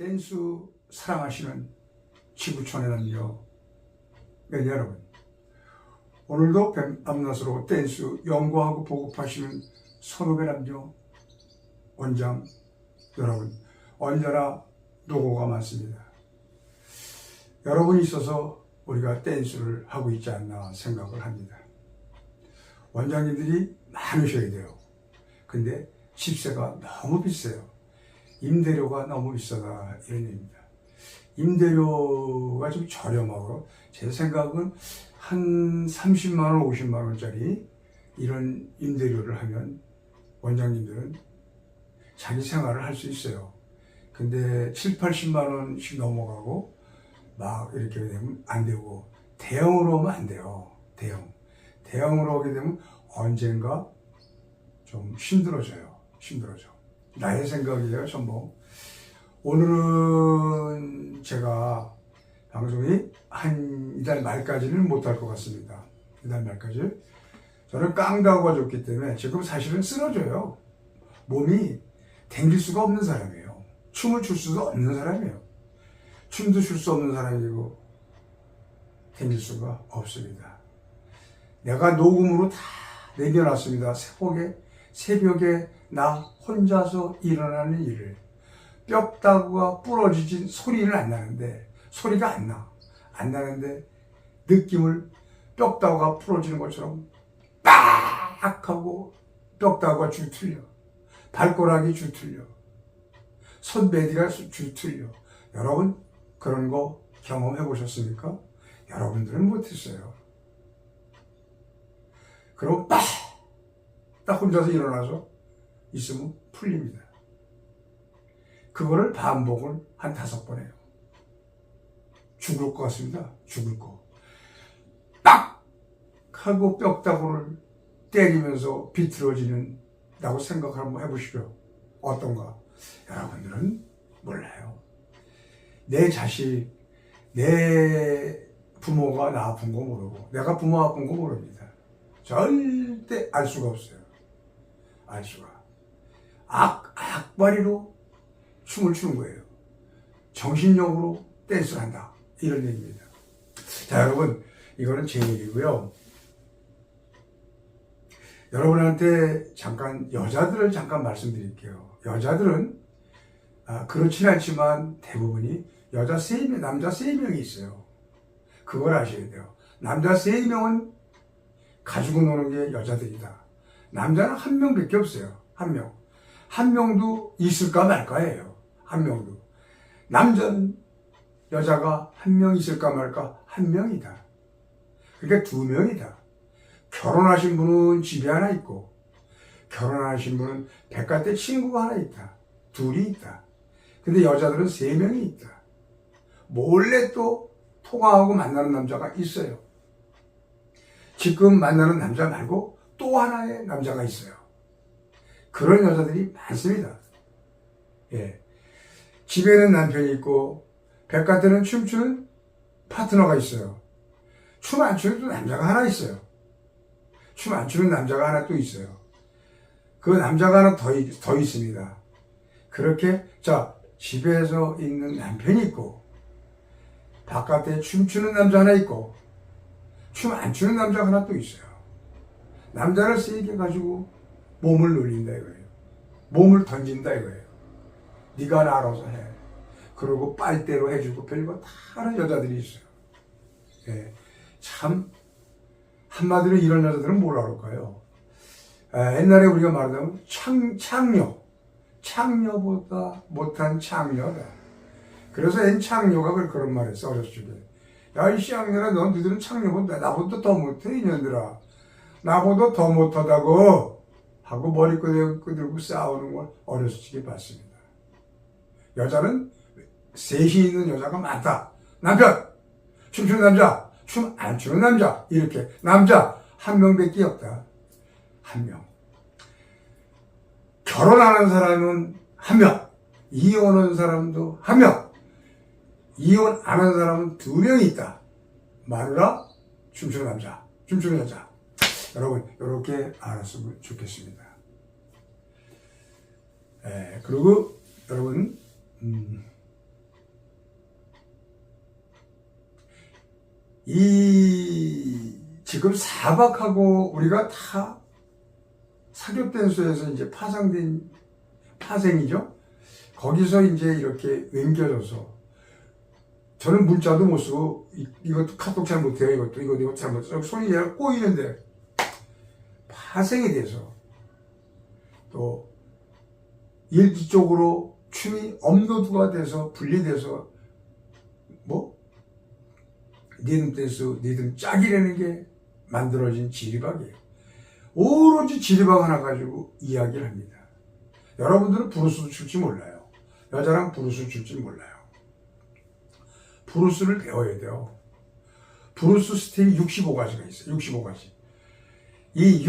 댄스 사랑하시는 지구촌에는요. 네, 여러분. 오늘도 밤낮으로 댄스 연구하고 보급하시는 선후배 남녀 원장 여러분 언제나 노고가 많습니다. 여러분이 있어서 우리가 댄스를 하고 있지 않나 생각을 합니다. 원장님들이 많으셔야 돼요. 근데 집세가 너무 비싸요. 임대료가 너무 비싸다 이런 얘기입니다. 임대료가 좀 저렴하고 제 생각은 한 30만 원, 50만 원짜리 이런 임대료를 하면 원장님들은 자기 생활을 할 수 있어요. 근데 7, 80만 원씩 넘어가고 막 이렇게 되면 안 되고 대형으로 오면 안 돼요. 대형. 대형으로 오게 되면 언젠가 좀 힘들어져요. 힘들어져. 나의 생각이에요, 전부. 오늘은 제가 방송이 한 이달 말까지는 못할 것 같습니다. 이달 말까지. 저는 깡다구가 좋기 때문에 지금 사실은 쓰러져요. 몸이 댕길 수가 없는 사람이에요. 춤을 출 수도 없는 사람이에요. 춤도 출 수 없는 사람이고 댕길 수가 없습니다. 내가 녹음으로 다 남겨놨습니다. 새벽에, 새벽에 나 혼자서 일어나는 일을. 뼈다구가 부러지진 소리는 안 나는데, 소리가 안 나. 안 나는데, 느낌을 뼈다구가 부러지는 것처럼 빡! 하고 뼈다구가 줄 틀려. 발가락이 줄 틀려. 손베디가 줄 틀려. 여러분, 그런 거 경험해 보셨습니까? 여러분들은 못했어요. 그럼 딱, 딱 혼자서 일어나서 있으면 풀립니다. 그거를 반복을 한 다섯 번 해요. 죽을 것 같습니다. 죽을 거. 딱! 하고 뼈다구를 때리면서 비틀어지는 다고 생각 한번 해보시죠. 어떤가? 여러분들은 몰라요. 내 자식, 내 부모가 나 아픈 거 모르고, 내가 부모 아픈 거 모릅니다. 절대 알 수가 없어요. 알 수가. 악, 악바리로 춤을 추는 거예요. 정신력으로 댄스를 한다. 이런 얘기입니다. 자, 여러분, 이거는 제 얘기고요. 여러분한테 잠깐, 여자들을 잠깐 말씀드릴게요. 여자들은, 아, 그렇진 않지만 대부분이 여자 세 명 남자 세 명이 있어요. 그걸 아셔야 돼요. 남자 세 명은 가지고 노는 게 여자들이다. 남자는 한 명밖에 없어요. 한 명. 한 명도 있을까 말까예요. 한 명도. 남자는 여자가 한 명 있을까 말까 한 명이다. 그러니까 두 명이다. 결혼하신 분은 집에 하나 있고, 결혼하신 분은 백화대 친구가 하나 있다. 둘이 있다. 근데 여자들은 세 명이 있다. 몰래 또 통화하고 만나는 남자가 있어요. 지금 만나는 남자 말고 또 하나의 남자가 있어요. 그런 여자들이 많습니다. 예. 집에는 남편이 있고, 백화대는 춤추는 파트너가 있어요. 춤 안 추는 또 남자가 하나 있어요. 춤 안 추는 남자가 하나 또 있어요. 그 남자가 하나 더, 있- 더 있습니다. 그렇게, 자, 집에서 있는 남편이 있고, 바깥에 춤추는 남자 하나 있고, 춤 안 추는 남자가 하나 또 있어요. 남자를 세게 가지고 몸을 놀린다 이거예요. 몸을 던진다 이거예요. 네가 알아서 해. 그러고 빨대로 해주고 별거 다 하는 여자들이 있어요. 예. 참 한마디로 이런 여자들은 뭐라 그럴까요? 아, 옛날에 우리가 말하자면 창, 창녀. 창녀보다 못한 창녀다. 그래서 옛 창녀가 그- 그런 말 했어, 어렸을 적에. 야, 이 쌍녀라, 넌 너희들은 창녀보다 나보다 더 못해, 이년들아. 나보다 더 못하다고 하고 머리 끄들고, 싸우는 걸 어렸을 적에 봤습니다. 여자는 셋이 있는 여자가 많다. 남편! 춤추는 남자! 춤 안 추는 남자! 이렇게. 남자! 한 명밖에 없다. 한 명. 결혼하는 사람은 한 명. 이혼한 사람도 한 명. 이혼 안한 사람은 두 명이 있다. 마누라, 춤추는 남자, 춤추는 여자. 여러분, 이렇게 알았으면 좋겠습니다. 예, 그리고 여러분 음, 이 지금 사박하고 우리가 다 사교된 수에서 이제 파생된 파생이죠. 거기서 이제 이렇게 웬겨져서 저는 문자도 못 쓰고 이, 것도 카톡 잘 못해요. 이것도 이것도 이것도 잘 못해요. 손이 꼬이는데 파생에 대해서 또 쪽으로 춤이 업로드가 돼서 분리돼서 뭐 리듬 댄스 리듬 짝이라는 게 만들어진 지리박이에요. 오로지 지리박 하나 가지고 이야기를 합니다. 여러분들은 브루스도 출지 몰라요. 여자랑 브루스 출지 몰라요. 브루스를 배워야 돼요. 브루스 스텝이 65가지가 있어요. 65가지. 이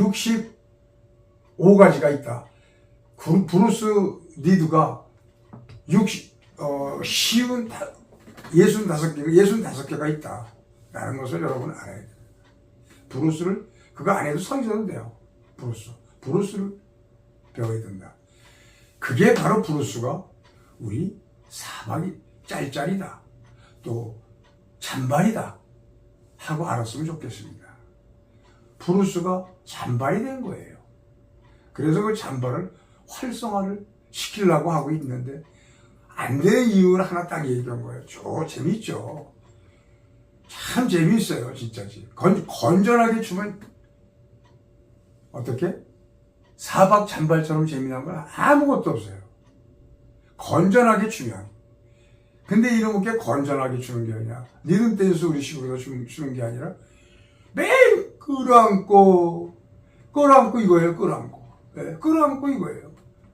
65가지가 있다. 그 브루스 리드가 60, 어, 쉬운, 다, 65개가, 65개가 있다. 라는 것을 여러분 알아야 돼요. 브루스를, 그거 안 해도 성적은 돼요. 브루스. 브루스를 배워야 된다. 그게 바로 브루스가 우리 사박이 짤짤이다. 또 잔발이다. 하고 알았으면 좋겠습니다. 브루스가 잔발이 된 거예요. 그래서 그 잔발을 활성화를 시키려고 하고 있는데 안 되는 이유를 하나 딱 얘기한 거예요. 저 재밌죠. 참 재밌어요, 진짜지. 건, 건전하게 추면 어떻게? 사박 잔발처럼 재미난 건 아무것도 없어요. 건전하게 추면. 근데 이렇게 건전하게 추는 게 아니라 리듬 댄스 우리 식으로 추는, 추는 게 아니라 매일 끌어안고 끌어안고 이거예요, 끌어안고. 예, 끌어안고 이거예요.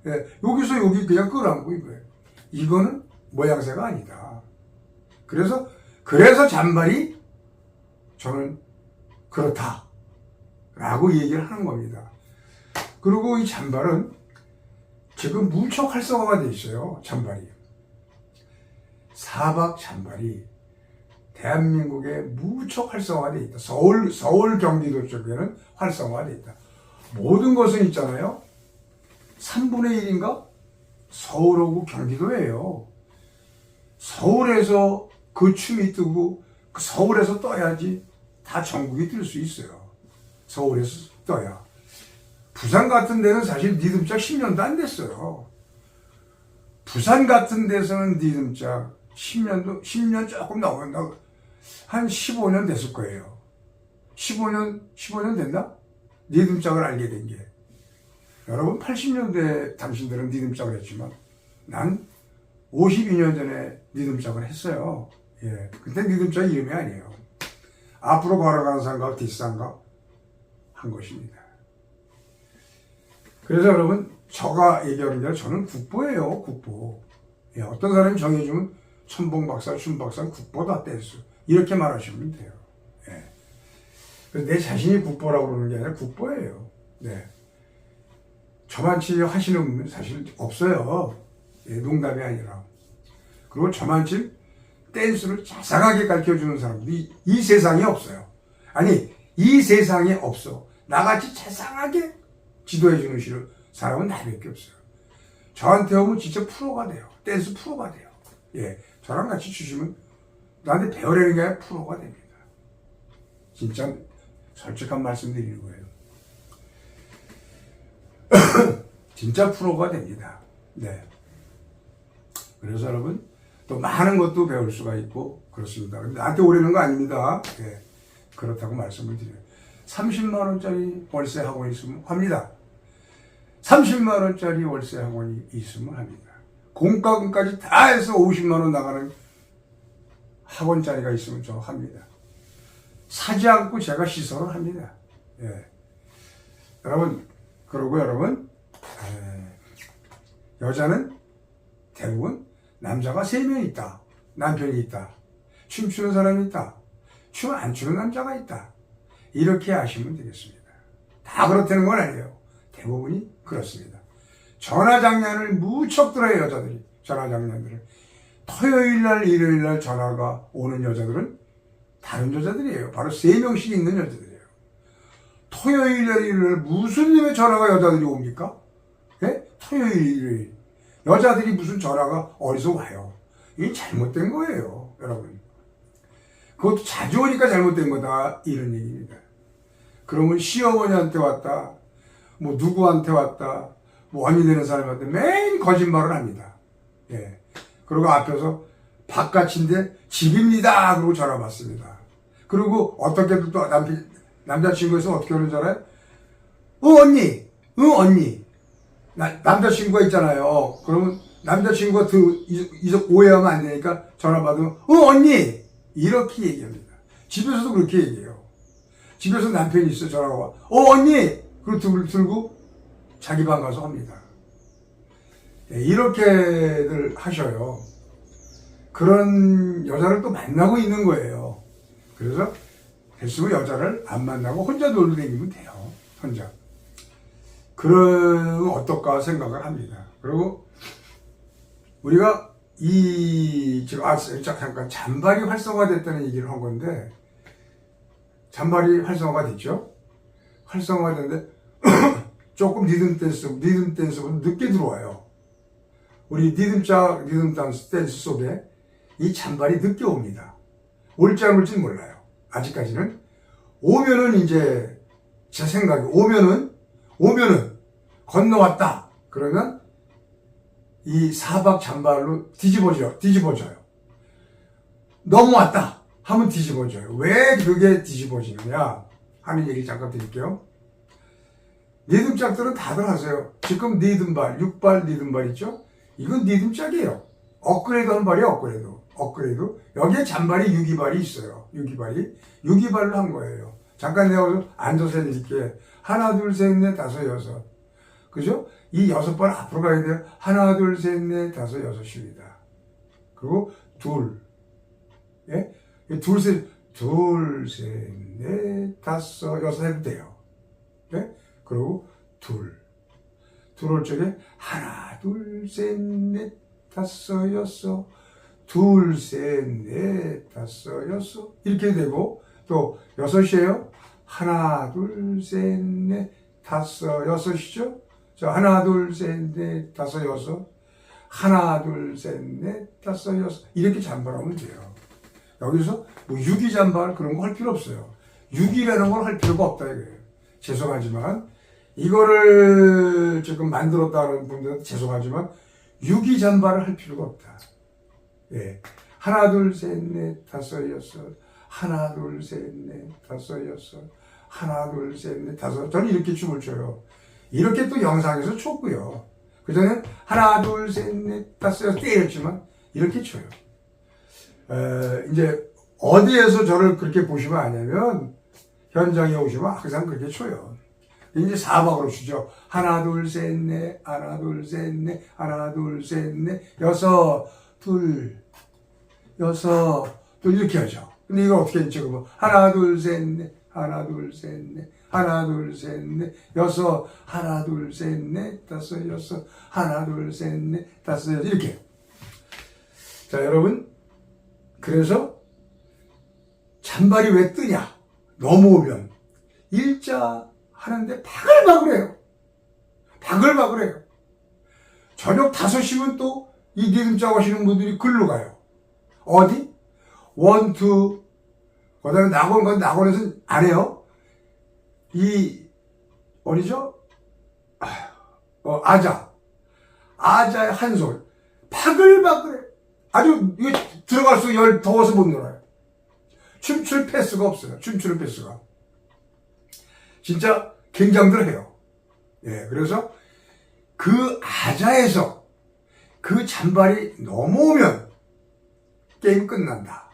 예, 여기서 여기 그냥 끌어안고 이거예요. 이거는 모양새가 아니다. 그래서 그래서 잔발이 저는 그렇다. 라고 얘기를 하는 겁니다. 그리고 이 잔발은 지금 무척 활성화가 돼 있어요. 잔발이. 사박 잔발이 대한민국에 무척 활성화가 돼 있다. 서울, 서울 경기도 쪽에는 활성화가 돼 있다. 모든 것은 있잖아요. 3분의 1인가? 서울하고 경기도예요. 서울에서 그 춤이 뜨고 그 서울에서 떠야지 다 전국이 뜰 수 있어요. 서울에서 떠야. 부산 같은 데는 사실 리듬짝 10년도 안 됐어요. 부산 같은 데서는 리듬짝 10년도, 10년 조금 나온다. 한 15년 됐을 거예요. 15년, 15년 됐나? 리듬짝을 알게 된 게. 여러분, 80년대 당신들은 리듬짝을 했지만, 난 52년 전에 리듬짝을 했어요. 예. 그때 리듬짝 이름이 아니에요. 앞으로 걸어가는 산과 뒷산과 한 것입니다. 그래서 여러분, 저가 얘기하는 대로 저는 국보예요, 국보. 예, 어떤 사람이 정해주면 천봉 박사, 춘 박사, 국보다 댄스. 이렇게 말하시면 돼요. 예. 내 자신이 국보라고 그러는 게 아니라 국보예요. 네. 저만치 하시는 분 사실 없어요. 예, 농담이 아니라. 그리고 저만치 댄스를 자상하게 가르쳐 주는 사람들이 이 세상에 없어요. 아니, 이 세상에 없어. 나같이 자상하게 지도해 주는 사람은 나밖에 없어요. 저한테 오면 진짜 프로가 돼요. 댄스 프로가 돼요. 예. 저랑 같이 주시면 나한테 배우려는 게 아니라 프로가 됩니다. 진짜 솔직한 말씀 드리는 거예요. 진짜 프로가 됩니다. 네. 그래서 여러분, 또 많은 것도 배울 수가 있고, 그렇습니다. 나한테 오려는 거 아닙니다. 예. 그렇다고 말씀을 드려요. 30만 원짜리 월세 학원이 있으면 합니다. 30만 원짜리 월세 학원이 있으면 합니다. 공과금까지 다 해서 50만 원 나가는 학원 자리가 있으면 저 합니다. 사지 않고 제가 시설을 합니다. 예. 여러분, 그러고 여러분, 에, 여자는 대부분 남자가 세명 있다. 남편이 있다. 춤추는 사람이 있다. 춤 안 추는 남자가 있다. 이렇게 아시면 되겠습니다. 다 그렇다는 건 아니에요. 대부분이 그렇습니다. 전화장난을 무척 들어요, 여자들이. 전화장난들을. 토요일 날, 일요일 날 전화가 오는 여자들은 다른 여자들이에요. 바로 세 명씩 있는 여자들이에요. 토요일 날, 일요일 날 무슨 놈의 전화가 여자들이 옵니까? 예? 토요일. 여자들이 무슨 전화가 어디서 와요? 이게 잘못된 거예요, 여러분. 그것도 자주 오니까 잘못된 거다. 이런 얘기입니다. 그러면 시어머니한테 왔다. 뭐 누구한테 왔다. 뭐 언니 되는 사람한테 매일 거짓말을 합니다. 예. 그리고 앞에서 바깥인데 집입니다. 그러고 전화 받습니다. 그리고 어떻게든 또 남자친구에서 어떻게 하는 줄 알아요? 어, 언니! 응, 언니! 나, 남자친구가 있잖아요. 그러면 남자친구가 그, 이- 이적 오해하면 안 되니까 전화 받으면, 어, 언니! 이렇게 얘기합니다. 집에서도 그렇게 얘기해요. 집에서 남편이 있어 전화가 와. 어, 언니! 그리고 들, 들고 자기 방 가서 합니다. 예, 이렇게들 하셔요. 그런 여자를 또 만나고 있는 거예요. 그래서 됐으면 여자를 안 만나고 혼자 놀러 다니면 돼요. 혼자. 그러면 어떨까 생각을 합니다. 그리고 우리가 이 지금 아 잠깐 잔발이 활성화됐다는 얘기를 한 건데 잔발이 활성화가 됐죠. 활성화가 됐는데 조금 리듬 댄스 리듬 댄스보다 늦게 들어와요. 우리 리듬자 리듬 댄스 댄스 속에 이 잔발이 늦게 옵니다. 올지 안 올지 몰라요. 아직까지는 오면은 이제 제 생각에 오면은 오면은 건너왔다. 그러면 이 사박 잔발로 뒤집어져요. 뒤집어져요. 넘어왔다 하면 뒤집어져요. 왜 그게 뒤집어지느냐 하는 얘기 잠깐 드릴게요. 리듬짝들은 다들 하세요. 지금 리듬발, 육발 리듬발 있죠? 이건 리듬짝이에요. 업그레이드 하는 발이 업그레이드. 업그레이드. 여기에 잔발이 유기발이 있어요. 유기발이. 유기발로 한 거예요. 잠깐 내가 앉아서 해드릴게. 하나, 둘, 셋, 넷, 다섯, 여섯. 그죠? 이 여섯 발 앞으로 가야 돼요. 하나, 둘, 셋, 넷, 다섯, 여섯입니다. 그리고 둘. 예? 이 둘, 셋, 둘, 셋, 넷, 다섯, 여섯 해도 돼요. 예? 그리고 둘. 들어올 적에 하나, 둘, 셋, 넷, 다섯, 여섯, 둘, 셋, 넷, 다섯, 여섯 이렇게 되고 또 여섯이에요. 하나, 둘, 셋, 넷, 다섯, 여섯이죠. 자, 하나, 둘, 셋, 넷, 다섯, 여섯. 하나, 둘, 셋, 넷, 다섯, 여섯. 이렇게 잠발하면 돼요. 여기서 뭐 유기 잠발 그런 거 할 필요 없어요. 유기라는 걸 할 필요가 없다 이거예요. 죄송하지만 이거를 지금 만들었다는 분들은 죄송하지만 유기 잠발을 할 필요가 없다. 예. 하나, 둘, 셋, 넷, 다섯, 여섯. 하나, 둘, 셋, 넷, 다섯, 여섯. 하나, 둘, 셋, 넷, 다섯. 저는 이렇게 춤을 춰요. 이렇게 또 영상에서 췄고요. 그전에 하나, 둘, 셋, 넷, 다섯, 여섯 때렸지만 이렇게 춰요. 에, 이제 어디에서 저를 그렇게 보시면 아냐면 현장에 오시면 항상 그렇게 쳐요. 이제 사박으로 추죠. 하나, 둘, 셋, 넷, 하나, 둘, 셋, 넷, 하나, 둘, 셋, 넷, 여섯, 둘, 여섯, 둘, 이렇게 하죠. 근데 이거 어떻게 했죠, 그거? 하나, 둘, 셋, 넷, 하나, 둘, 셋, 넷, 하나, 둘, 셋, 넷, 여섯, 하나, 둘, 셋, 넷, 다섯, 여섯, 하나, 둘, 셋, 넷, 다섯, 여섯, 이렇게. 자, 여러분. 그래서 잔발이 왜 뜨냐? 넘어오면 일자 하는데 바글바글해요. 바글바글해요. 저녁 5시면 또이 리듬자 하시는 분들이 글로 가요. 어디? 원, 투, 그 다음에 낙원, 그 낙원에서는 안 해요. 이, 어디죠? 아, 어, 아자. 아자의 한 솔. 바글바글해. 아주, 이게 들어갈수록 열 더워서 못 놀아요. 춤출 패스가 없어요. 춤추는 패스가. 진짜 굉장들 해요. 예, 그래서 그 아자에서 그 잔발이 넘어오면 게임 끝난다.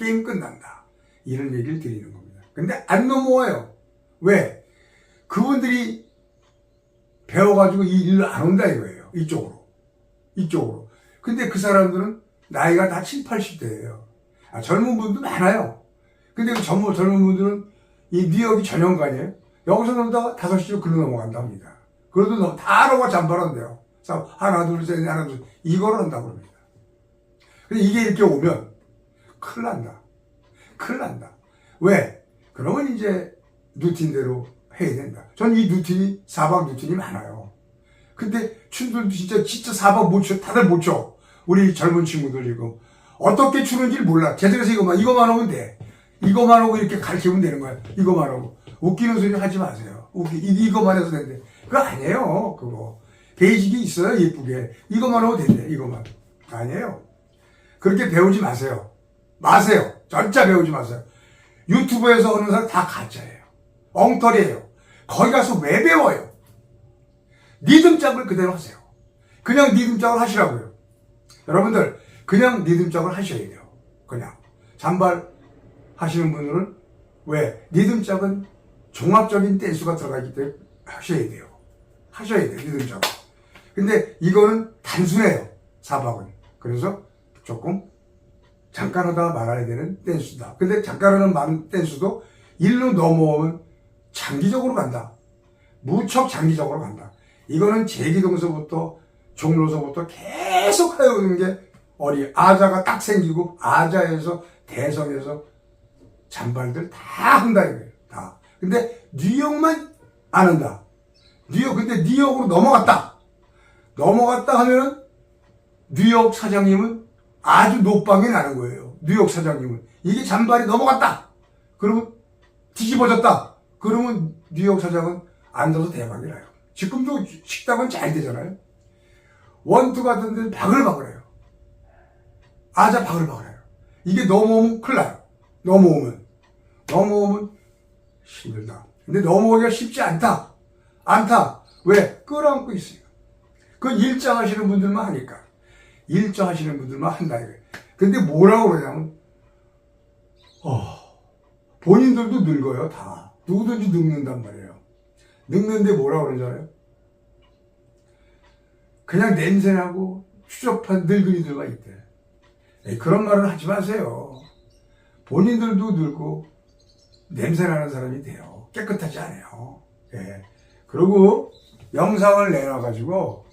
게임 끝난다. 이런 얘기를 드리는 겁니다. 근데 안 넘어와요. 왜? 그분들이 배워가지고 이 일로 안 온다 이거예요. 이쪽으로. 이쪽으로. 근데 그 사람들은 나이가 다 7, 80대예요. 아, 젊은 분도 많아요. 근데 그 젊은, 젊은 분들은 이 뉴욕이 전용관이에요. 여기서 놀다가 5시로 글로 넘어간다 합니다. 그래도 너- 다 잠발한대요. 그래서 하나, 둘, 셋, 넷, 하나, 둘, 이걸 한다고 합니다. 근데 이게 이렇게 오면 큰일 난다. 큰일 난다. 왜? 그러면 이제 루틴대로 해야 된다. 전이 루틴이, 사박 루틴이 많아요. 근데 춤들도 진짜, 진짜 사박 못 춰. 다들 못 춰. 우리 젊은 친구들 지금. 어떻게 추는지 몰라. 제대로서 이거만, 이거만 하면 돼. 이거만 하고 이렇게 가르치면 되는 거야. 이거만 하고. 웃기는 소리 하지 마세요. 웃기, 이- 이거만 해서 된대. 그거 아니에요. 그거. 베이직이 있어요. 예쁘게. 이거만 하고 된대. 이거만. 아니에요. 그렇게 배우지 마세요. 마세요. 진짜 배우지 마세요. 유튜브에서 하는 사람 다 가짜예요. 엉터리예요. 거기 가서 왜 배워요? 리듬짝을 그대로 하세요. 그냥 리듬짝을 하시라고요. 여러분들 그냥 리듬짝을 하셔야 돼요. 그냥 잔발 하시는 분들은 왜 리듬짝은 종합적인 댄스가 들어가 있기 때문에 하셔야 돼요. 하셔야 돼요. 리듬짝은. 근데 이거는 단순해요. 사박은. 그래서 조금 잠깐 하다가 말아야 되는 댄스다. 근데 잠깐 하는 말- 댄스도 일로 넘어오면 장기적으로 간다. 무척 장기적으로 간다. 이거는 제기동서부터 종로서부터 계속 하여오는 게 어리 아자가 딱 생기고 아자에서 대성에서 잔발들 다 한다 이거예요. 다. 근데 뉴욕만 안 한다. 뉴욕 근데 뉴욕으로 넘어갔다. 넘어갔다 하면은 뉴욕 사장님은 아주 노방이 나는 거예요. 뉴욕 사장님은 이게 잔발이 넘어갔다. 그러면 뒤집어졌다. 그러면 뉴욕 사장은 앉아서 대박이 나요. 지금도 식당은 잘 되잖아요. 원투 같은 데는 바글바글해요. 아자 바글바글해요. 이게 넘어오면 큰일 나요. 넘어오면. 넘어오면 힘들다. 근데 넘어오기가 쉽지 않다. 않다. 왜? 끌어안고 있어요. 그 일장 하시는 분들만 하니까. 일장 하시는 분들만 한다 이거예요. 근데 뭐라고 그러냐면, 어, 본인들도 늙어요, 다. 누구든지 늙는단 말이에요. 늙는데 뭐라고 그러지 않아요? 그냥 냄새나고 추접한 늙은이들만 있대. 에이, 그런 말은 하지 마세요. 본인들도 늙고 냄새나는 사람이 돼요. 깨끗하지 않아요. 예. 그리고 영상을 내놔가지고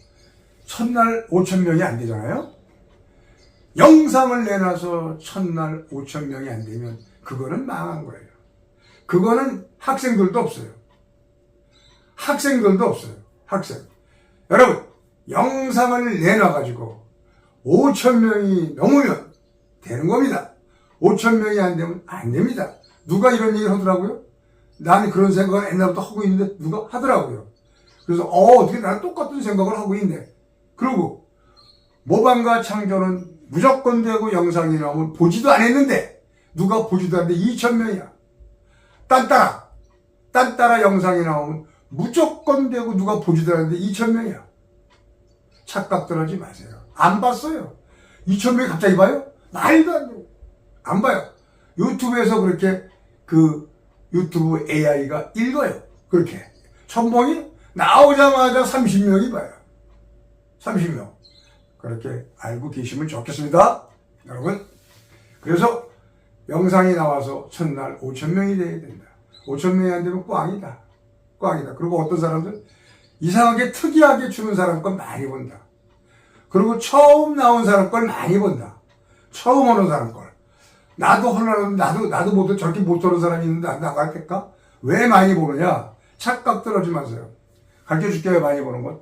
첫날 5천 명이 안 되잖아요. 영상을 내놔서 첫날 5천 명이 안 되면 그거는 망한 거예요. 그거는 학생들도 없어요. 학생들도 없어요. 학생. 여러분, 영상을 내놔가지고 5천 명이 넘으면 되는 겁니다. 5천 명이 안 되면 안 됩니다. 누가 이런 얘기를 하더라고요? 나는 그런 생각을 옛날부터 하고 있는데 누가 하더라고요. 그래서 어 어떻게 나랑 똑같은 생각을 하고 있네. 그리고 모방과 창조는 무조건 되고 영상이 나오면 보지도 안 했는데 누가 보지도 않는데 2천 명이야. 딴따라 딴따라 영상이 나오면 무조건 되고 누가 보지도 않는데 2천 명이야. 착각들 하지 마세요. 안 봤어요. 2천 명이 갑자기 봐요? 말도 안 돼요. 안 봐요. 유튜브에서 그렇게 그 유튜브 AI가 읽어요. 그렇게. 천봉이 나오자마자 30명이 봐요. 30명. 그렇게 알고 계시면 좋겠습니다. 여러분. 그래서 영상이 나와서 첫날 5천명이 돼야 된다. 5천명이 안 되면 꽝이다. 꽝이다. 그리고 어떤 사람들 이상하게 특이하게 주는 사람 건 많이 본다. 그리고 처음 나온 사람 걸 많이 본다. 처음 오는 사람 걸. 나도 하려면 나도 나도 못 저렇게 못 오는 사람이 있는데 안 나갈까? 왜 많이 보느냐? 착각들 하지 마세요. 가르쳐 줄게요. 왜 많이 보는 건.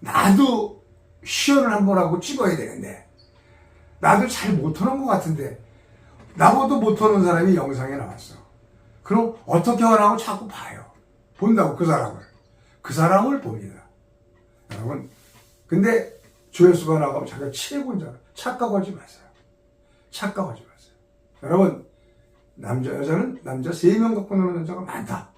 나도 시연을 한번 하고 찍어야 되는데 나도 잘 못하는 것 같은데 나보다 못하는 사람이 영상에 나왔어. 그럼 어떻게 하라고 자꾸 봐요. 본다고 그 사람을. 그 사람을 봅니다. 여러분. 근데 조회수가 나가면 자기가 최고인 줄. 착각하지 마세요. 착각하지 마세요. 여러분, 남자, 여자는 남자 3명 갖고 노는 여자가 많다.